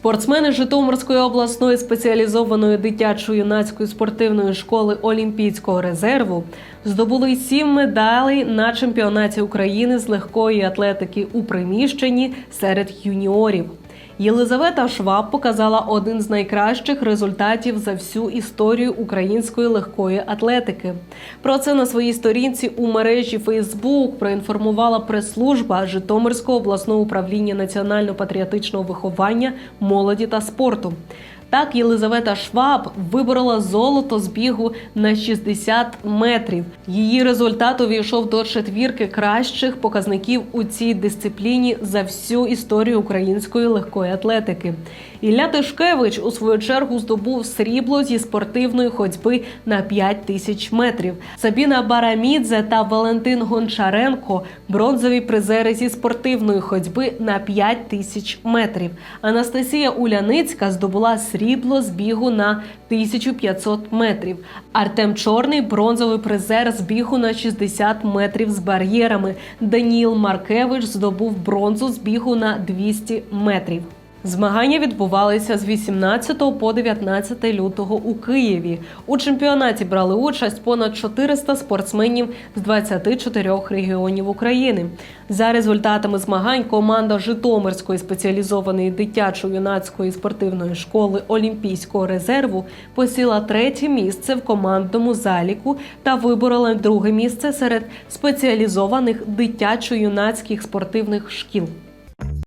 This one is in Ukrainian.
Спортсмени Житомирської обласної спеціалізованої дитячо-юнацької спортивної школи Олімпійського резерву здобули сім медалей на чемпіонаті України з легкої атлетики у приміщенні серед юніорів. Єлизавета Шваб показала один з найкращих результатів за всю історію української легкої атлетики. Про це на своїй сторінці у мережі Фейсбук проінформувала прес-служба Житомирського обласного управління національно-патріотичного виховання, молоді та спорту. Так, Єлизавета Шваб виборола золото з бігу на 60 метрів. Її результат увійшов до четвірки кращих показників у цій дисципліні за всю історію української легкої атлетики. Ілля Тишкевич у свою чергу здобув срібло зі спортивної ходьби на 5 тисяч метрів. Сабіна Барамідзе та Валентин Гончаренко бронзові призери зі спортивної ходьби на 5 тисяч метрів. Анастасія Уляницька здобула срібло з бігу на 1500 метрів. Артем Чорний бронзовий призер з бігу на 60 метрів з бар'єрами. Даніл Маркевич здобув бронзу з бігу на 200 метрів. Змагання відбувалися з 18 по 19 лютого у Києві. У чемпіонаті брали участь понад 400 спортсменів з 24 регіонів України. За результатами змагань команда Житомирської спеціалізованої дитячо-юнацької спортивної школи Олімпійського резерву посіла третє місце в командному заліку та виборола друге місце серед спеціалізованих дитячо-юнацьких спортивних шкіл.